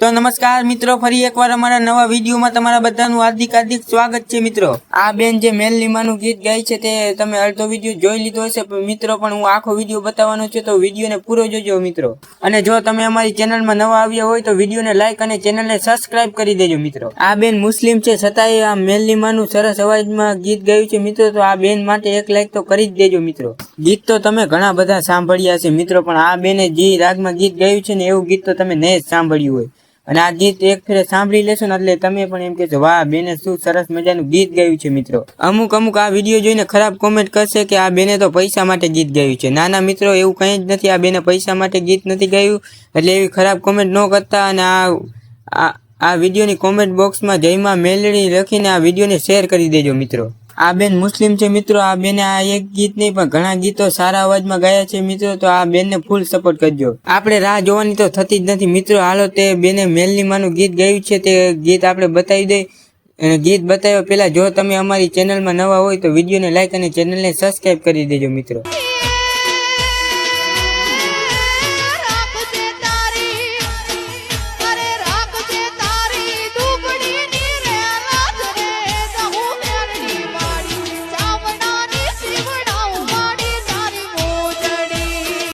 તો નમસ્કાર મિત્રો, ફરી એકવાર અમારા નવા વિડીયોમાં તમારા બધાનું હાર્દિક હાર્દિક સ્વાગત છે મિત્રો. આ બેન જે મેલ લીમાનું ગીત ગાય છે તે તમે અડધો વીડિયો જોઈ લીધો હશે મિત્રો, પણ હું આખો વીડિયો બતાવવાનો છે, તો વિડીયોને પૂરો જોજો મિત્રો. અને જો તમે અમારી ચેનલમાં નવા આવ્યા હોય, તો વિડીયોને લાઇક અને ચેનલને સબસ્ક્રાઇબ કરી દેજો મિત્રો. આ બેન મુસ્લિમ છે, છતાંય આ મેલ લીમાનું સરસ અવાજમાં ગીત ગાયું છે મિત્રો, તો આ બેન માટે એક લાઇક તો કરી જ દેજો મિત્રો. ગીત તો તમે ઘણા બધા સાંભળ્યા છે મિત્રો, પણ આ બેને જે રાગમાં ગીત ગાયું છે ને, એવું ગીત તો તમે નહીં જ સાંભળ્યું હોય. અને આ ગીત એક ફેરે સાંભળી લેશો ને એટલે તમે પણ એમ કહેશો, વાહ, બેને શું સરસ મજાનું ગીત ગાયું છે મિત્રો. અમુક અમુક આ વીડિયો જોઈને ખરાબ કોમેન્ટ કરશે કે આ બેને તો પૈસા માટે ગીત ગાયું છે. નાના મિત્રો એવું કંઈ જ નથી, આ બેને પૈસા માટે ગીત નથી ગાયું, એટલે એવી ખરાબ કોમેન્ટ ન કરતા અને આ આ વિડીયોની કોમેન્ટ બોક્સમાં જયમાં મેલડી લખીને આ વિડીયોને શેર કરી દેજો મિત્રો. આ બેન મુસ્લિમ છે મિત્રો, આ બેને આ એક ગીત નહીં, પણ ઘણા ગીતો સારા અવાજમાં ગયા છે મિત્રો, તો આ બેનને ફૂલ સપોર્ટ કરજો. આપણે રાહ જોવાની તો થતી જ નથી મિત્રો, હાલો તે બેને મેલનીમાનું ગીત ગાયું છે, તે ગીત આપણે બતાવી દઈએ અને ગીત બતાવ્યા પહેલાં જો તમે અમારી ચેનલમાં નવા હોય તો વિડીયોને લાઇક અને ચેનલને સબસ્ક્રાઇબ કરી દેજો મિત્રો.